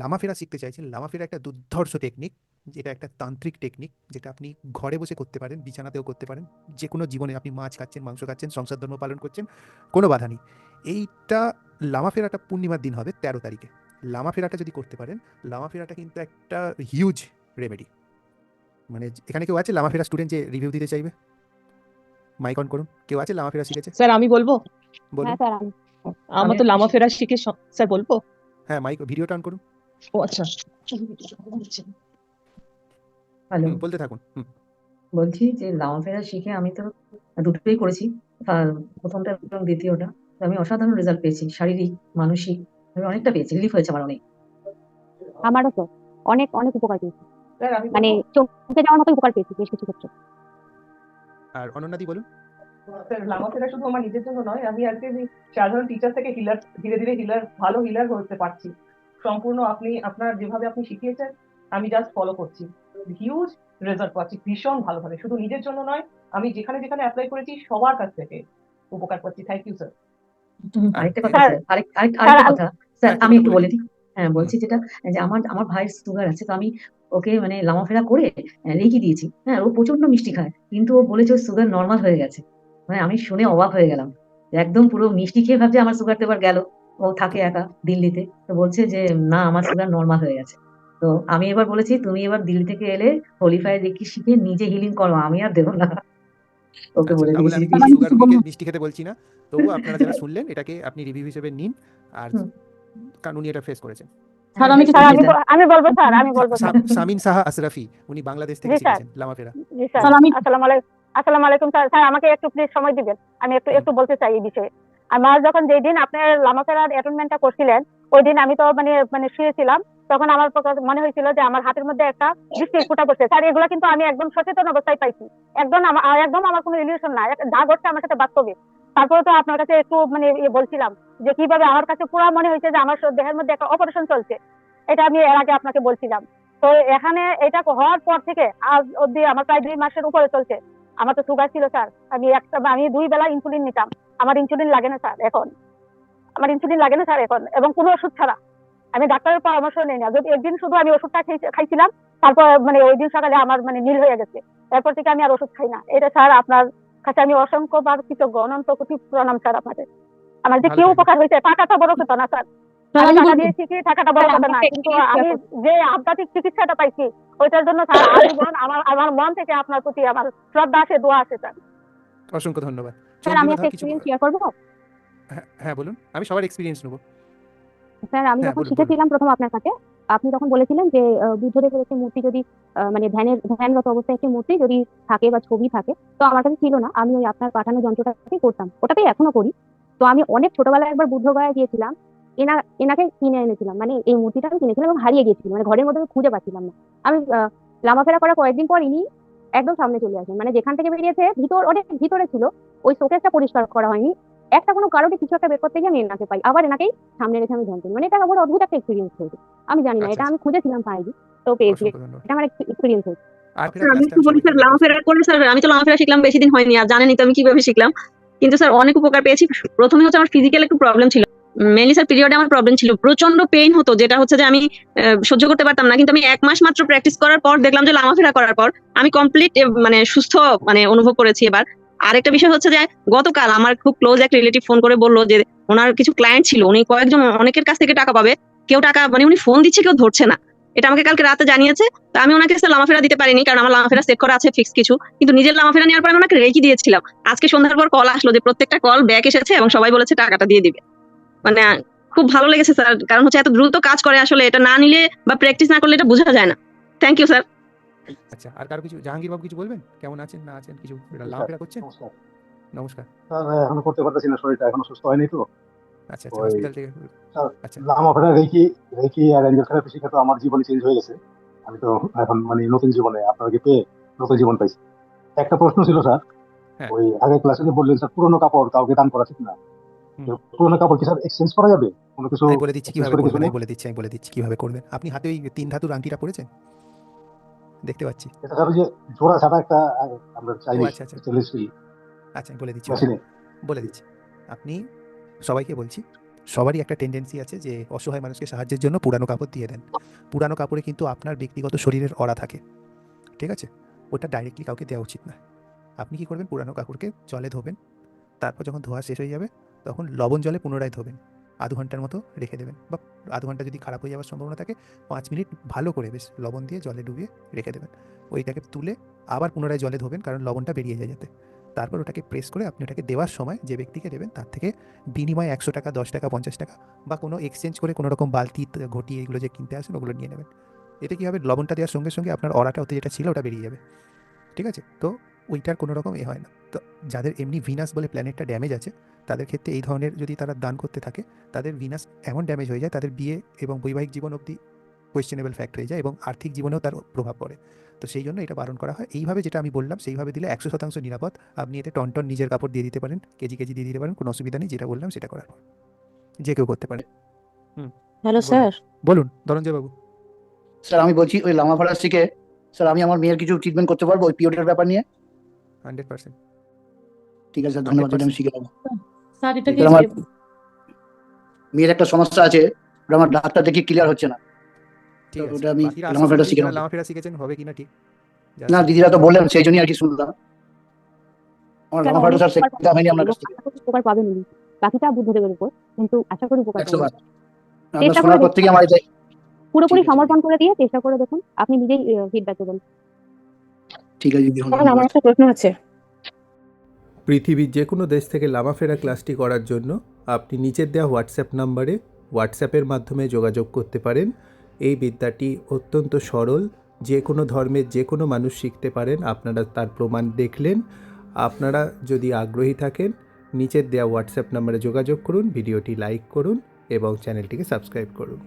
লামা ফেরা শিখতে চাইছেন লামা ফেরা একটা দুর্ধর্ষ টেকনিক যেটা একটা তান্ত্রিক টেকনিক যেটা আপনি ঘরে বসে করতে পারেন বিছানাতেও করতে পারেন যে কোনো জীবনে আপনি মাছ খাচ্ছেন মাংস খাচ্ছেন সংসার ধর্ম পালন করছেন কোনো বাধা নেই। এইটা লামা ফেরাটা পূর্ণিমার দিন হবে তেরো তারিখে। লামা ফেরাটা যদি করতে পারেন লামা ফেরাটা কিন্তু একটা হিউজ রেমেডি মানে এখানে কেউ আছে লামা ফেরা স্টুডেন্ট যে রিভিউ দিতে চাইবে? মাইক অন করুন। কেউ আছে লামা ফেরা শিখেছে? স্যার আমি বলব? বলুন। হ্যাঁ স্যার আমি আমার তো লামা ফেরা শিখে স্যার বলব? হ্যাঁ মাইক ভিডিওটা অন করুন। ও আচ্ছা। হ্যালো। বলতে থাকুন বলছি যে লামাফেরা শিখে আমি তো দুটোই করেছি। প্রথমটা এবং দ্বিতীয়টা। আমি অসাধারণ রেজাল্ট পেয়েছি শারীরিক মানসিক। আমি অনেকটা পেয়েছি রিলিফ হয়েছে আমার অনেক। আমারও তো। অনেক অনেক উপকার পেয়েছি। স্যার আমি মানে চমকে যাওয়ার মতো উপকার পেয়েছি বেশ কিছু ক্ষেত্রে। আর অনন্যাদি বলুন। স্যার লামা ফেরা শুধু আমার নিজের জন্য নয় আমি আজকে সাধারণ টিচার থেকে হিলার ধীরে ধীরে হিলার ভালো হিলার হতে পারছি। সম্পূর্ণ আপনি আপনার যেভাবে আপনি শিখিয়েছেন আমি জাস্ট ফলো করছি। হিউজ রেজাল্ট পাচ্ছি ভীষণ ভালোভাবে শুধু নিজের জন্য নয় আমি যেখানে যেখানে অ্যাপ্লাই করেছি সবার কাছ থেকে উপকার পাচ্ছি। থ্যাংক ইউ স্যার আরেকটা কথা স্যার, স্যার আরেক আরেক- স্যার, আরেকটা আমি- কথা। স্যার হ্যাঁ, আমি একটু বলে দিই হ্যাঁ বলছি যেটা যে আমার আমার ভাইয়ের সুগার আছে তো আমি ওকে মানে লামাফেরা করে রেখে দিয়েছি। হ্যাঁ ও প্রচণ্ড মিষ্টি খায় কিন্তু ও বলেছে ওর সুগার নর্মাল হয়ে গেছে। মানে আমি শুনে অবাক হয়ে গেলাম। একদম পুরো মিষ্টি খেয়ে ভাবছে আমার সুগার তো এবার গেল। ও থাকে একা দিল্লিতে তো বলছে যে না আমার সুগার নর্মাল হয়ে গেছে। তো আমি এবার বলেছি তুমি এবার দিল্লি থেকে এলে হোলিফাই দেখি শিখে নিজে হিলিং করো আমি আর দেবো না। ওকে আচ্ছা, বলে আমি সুগার মিষ্টি খেতে বলছি না। তবুও আপনারা যারা শুনলেন এটাকে আপনি রিভিউ হিসেবে নিন। আর উনি এটা ফেস করেছেন। স্যার আমি স্যার আমি আমি বলব স্যার আমি বলব সামিন সাহা আশরাফি উনি বাংলাদেশ থেকে জি, লামাফেরা স্যার। স্যার, আমি- আসসালামু আলাইকুম। আসসালামু আলাইকুম স্যার। স্যার আমাকে একটু প্লিজ সময় দিবেন। আমি একটু একটু বলতে চাই এই বিষয়ে। আমার যখন যেই দিন আপনার লামাফেরার অ্যাটেন্ডমেন্টটা করছিলেন, ওই দিন আমি তো মানে মানে শুয়েছিলাম, তখন আমার মনে হয়েছিল যে আমার হাতের মধ্যে একটা বৃষ্টির ফোঁটা পড়ছে। স্যার, এগুলো কিন্তু আমি একদম সচেতন অবস্থায় পাইছি। একদম একদম আমার কোনো ইলিউশন না যা ঘটছে আমার সাথে বাস্তবে। তারপরে তো আপনার কাছে একটু মানে ইয়ে বলছিলাম যে কীভাবে আমার কাছে পুরো মনে হয়েছে যে আমার দেহের মধ্যে একটা অপারেশন চলছে। এটা আমি এর আগে আপনাকে বলছিলাম। তো এখানে এটা হওয়ার পর থেকে আজ অব্দি আমার প্রায় দুই মাসের উপরে চলছে। আমার তো সুগার ছিল স্যার। আমি একটা আমি দুই বেলা ইনসুলিন নিতাম। আমার ইনসুলিন লাগে না স্যার এখন। আমার ইনসুলিন লাগে না স্যার এখন। এবং কোনো ওষুধ ছাড়া। আমি ডাক্তারের পরামর্শ নেই না। যদি একদিন শুধু আমি ওষুধটা খাইছিলাম তারপর মানে ওই দিন সকালে আমার মানে নীল হয়ে গেছে। এরপর থেকে আমি আর ওষুধ খাই না। এটা স্যার আপনার কাছে আমি অসংখ্য বার কৃতজ্ঞ অনন্ত কোটি প্রণাম স্যার আপনাদের। আমার যে কেউ উপকার হয়েছে টাকাটা বড় কথা না স্যার। টাকা দিয়ে শিখি টাকাটা বড় কথা আমি না কিন্তু আমি যে আধ্যাত্মিক চিকিৎসাটা পাইছি ওইটার জন্য স্যার আজীবন আমার আমার মন থেকে আপনার প্রতি আমার শ্রদ্ধা আছে দোয়া আছে স্যার অসংখ্য ধন্যবাদ। স্যার আমি একটা ধর শেয়ার করব? হ্যাঁ, বলুন। আমি সবার এক্সপিরিয়েন্স নেব। স্যার আমি যখন শিখেছিলাম প্রথম আপনার কাছে আপনি তখন বলেছিলেন যে বুদ্ধদেবের একটি মূর্তি যদি আহ, মানে ধ্যানের ধ্যানরত অবস্থায় একটি মূর্তি যদি থাকে বা ছবি থাকে তো আমার কাছে ছিল না আমি ওই আপনার পাঠানো যন্ত্রটাকেই করতাম। ওটাতেই এখনও করি। তো আমি অনেক ছোটবেলায় একবার বুদ্ধগয়া গিয়েছিলাম এনা এনাকে কিনে এনেছিলাম। মানে এই মূর্তিটা আমি কিনেছিলাম এবং হারিয়ে গিয়েছিল মানে ঘরের মধ্যে আমি খুঁজে পাচ্ছিলাম না। আমি লামাফেরা করা কয়েকদিন পর ইনি একদম সামনে চলে আসেন। মানে যেখান থেকে বেরিয়েছে ভিতর অনেক ভিতরে ছিল। ওই শোকেসটা পরিষ্কার করা হয়নি। একটা কোনো কারণে কিছু একটা বের করতে গিয়ে আমি এনাকে পাই। আবার এনাকেই সামনে রেখে আমি ধ্যান করি। মানে এটা আমার অদ্ভুত একটা এক্সপিরিয়েন্স হয়েছে। আমি জানি না আচ্ছা, এটা আমি খুঁজেছিলাম পাইনি। তো পেয়েছি। এটা আমার এক্সপিরিয়েন্স হয়েছে। স্যার আমি একটু বলি স্যার লামাফেরা করে স্যার আমি তো লামাফেরা শিখলাম বেশি দিন হয়নি আর জানেনই তো আমি কীভাবে শিখলাম। কিন্তু স্যার অনেক উপকার পেয়েছি। প্রথমে হচ্ছে আমার ফিজিক্যাল একটু প্রবলেম ছিল। মেনলি স্যার পিরিয়ডে আমার প্রবলেম ছিল। প্রচণ্ড পেইন হতো, যেটা হচ্ছে যে আমি সহ্য করতে পারতাম না। কিন্তু আমি এক মাস মাত্র প্র্যাকটিস করার পর দেখলাম যে লামাফেরা করার পর আমি কমপ্লিট মানে সুস্থ মানে অনুভব করেছি এবার। আরেকটা বিষয় হচ্ছে যে গতকাল আমার খুব ক্লোজ এক রিলেটিভ ফোন করে বলল যে ওনার কিছু ক্লায়েন্ট ছিল, উনি কয়েকজন, অনেকের কাছ থেকে টাকা পাবে। কেউ টাকা মানে উনি ফোন দিচ্ছে, কেউ ধরছে না। এটা আমাকে কালকে রাতে জানিয়েছে। তো আমি ওনাকে লামাফেরা দিতে পারিনি, কারণ আমার লামাফেরা সেট করা আছে ফিক্স কিছু। কিন্তু নিজের লামাফেরা নেওয়ার পর আমি ওনাকে রেখে দিয়েছিলাম। আজকে সন্ধ্যার পর কল আসলো যে প্রত্যেকটা কল ব্যাক এসেছে এবং সবাই বলেছে টাকাটা দিয়ে দিবে। মানে খুব ভালো লেগেছে স্যার। কারণ হচ্ছে এত দ্রুত কাজ করে আসলে এটা না নিলে বা প্র্যাকটিস না করলে এটা বোঝা যায় না। থ্যাংক ইউ স্যার আচ্ছা আর কারও কিছু জাহাঙ্গীর বাবু কিছু বলবেন? কেমন আছেন না আছেন কিছু লামাফেরা করছেন? নমস্কার। নমস্কার। স্যার এখনও করতে পারতেছি না শরীরটা এখনও সুস্থ হয়নি তো। আচ্ছা আচ্ছা হসপিটাল থেকে স্যার, আচ্ছা। লামাফেরা রেখি রেখি আর অ্যাঞ্জেল থেরাপি শিখে তো আমার জীবনে চেঞ্জ হয়ে গেছে। আমি তো এখন মানে নতুন জীবনে আপনাকে পেয়ে নতুন জীবন পাইছি। একটা প্রশ্ন ছিল স্যার। হ্যাঁ। ওই আগের ক্লাসে বললেন স্যার পুরোনো কাপড় কাউকে দান করা ঠিক না। পুরোনো কাপড় কি স্যার এক্সচেঞ্জ করা যাবে? কোনো কিছু আমি বলে দিচ্ছি কীভাবে করবেন আমি বলে দিচ্ছি আমি বলে দিচ্ছি কীভাবে করবেন। আপনি হাতে ওই তিন ধাতুর আংটিটা পরেছেন? দেখতে পাচ্ছি। এটা স্যার যে জোড়া ছাড়া একটা আমরা ও আচ্ছা আচ্ছা। আচ্ছা বলে দিচ্ছি। বলে দিচ্ছি। আপনি সবাইকে বলছি সবারই একটা টেন্ডেন্সি আছে যে অসহায় মানুষকে সাহায্যের জন্য পুরানো কাপড় দিয়ে দেন। পুরানো কাপড়ে কিন্তু আপনার ব্যক্তিগত শরীরের অরা থাকে। ঠিক আছে? ওটা ডাইরেক্টলি কাউকে দেওয়া উচিত না। আপনি কি করবেন? পুরানো কাপড়কে জলে ধোবেন। তারপর যখন ধোয়া শেষ হয়ে যাবে তখন লবণ জলে পুনরায় ধোবেন। আধ ঘণ্টার মতো রেখে দেবেন বা আধ ঘণ্টা যদি খারাপ হয়ে যাওয়ার সম্ভাবনা থাকে, পাঁচ মিনিট ভালো করে বেশ লবণ দিয়ে জলে ডুবিয়ে রেখে দেবেন। ওইটাকে তুলে আবার পুনরায় জলে ধোবেন কারণ লবণটা বেরিয়ে যায় যাতে। তারপর ওটাকে প্রেস করে আপনি ওটাকে দেওয়ার সময় যে ব্যক্তিকে দেবেন তার থেকে বিনিময়ে একশো টাকা, দশ টাকা, পঞ্চাশ টাকা বা কোনো এক্সচেঞ্জ করে কোনো রকম বালতি, ঘটি এগুলো যে কিনতে আসেন ওগুলো নিয়ে নেবেন। এতে কী হবে? লবণটা দেওয়ার সঙ্গে সঙ্গে আপনার অরাটা ওতে যেটা ছিল ওটা বেরিয়ে যাবে। ঠিক আছে? তো ওইটার কোনো রকম এ হয় না। তো যাদের এমনি ভিনাস বলে প্ল্যানেটটা ড্যামেজ আছে তাদের ক্ষেত্রে এই ধরনের যদি তারা দান করতে থাকে তাদের ভিনাস এমন ড্যামেজ হয়ে যায় তাদের বিয়ে এবং বৈবাহিক জীবন অবধি কোয়েশ্চেনেবল ফ্যাক্ট হয়ে যায় এবং আর্থিক জীবনেও তার প্রভাব পড়ে। তো সেই জন্য এটা বারণ করা হয়। এইভাবে যেটা আমি বললাম সেইভাবে দিলে একশো শতাংশ নিরাপদ। আপনি এতে টন টন নিজের কাপড় দিয়ে দিতে পারেন কেজি কেজি দিয়ে দিতে পারেন কোনো অসুবিধা নেই। যেটা বললাম সেটা করার পর। যে কেউ করতে পারে। হ্যালো। স্যার বলুন। ধনঞ্জয় বাবু স্যার আমি বলছি ওই লামা ফরাসিকে স্যার আমি আমার মেয়ের কিছু ট্রিটমেন্ট করতে পারব ওই পিরিয়ডের ব্যাপার নিয়ে? হান্ড্রেড পার্সেন্ট ঠিক আছে স্যার ধন্যবাদ আমি শিখে নেব স্যার এটা কি মেয়ের একটা সমস্যা আছে আমার ডাক্তার দেখি ক্লিয়ার হচ্ছে না। ঠিক আছে। ওটা আমি শিখেছেন হবে কিনা ঠিক? না দিদিরা তো বললেন সেই জন্যই আর কি শুনলাম। আমার লামা স্যার শেখা হয়নি আপনার কাছ থেকে। উপকার পাবেন বাকিটা বুদ্ধদেবের উপর কিন্তু আশা করি উপকার পাবেন বার। শোনার পর থেকে আমার পুরোপুরি ঠিক সমর্পণ করে দিয়ে চেষ্টা করে দেখুন। আপনি নিজেই ফিডব্যাক দেবেন। ঠিক আছে দিদি আমার একটা প্রশ্ন আছে। পৃথিবীর যে কোনো দেশ থেকে লামাফেরা ক্লাসটি করার জন্য আপনি নিচের দেওয়া হোয়াটসঅ্যাপ নাম্বারে হোয়াটসঅ্যাপের মাধ্যমে যোগাযোগ করতে পারেন। এই বিদ্যাটি অত্যন্ত সরল। যে কোনো ধর্মের যে কোনো মানুষ শিখতে পারেন। আপনারা তার প্রমাণ দেখলেন। আপনারা যদি আগ্রহী থাকেন, নিচের দেওয়া হোয়াটসঅ্যাপ নাম্বারে যোগাযোগ করুন, ভিডিওটি লাইক করুন এবং চ্যানেলটিকে সাবস্ক্রাইব করুন।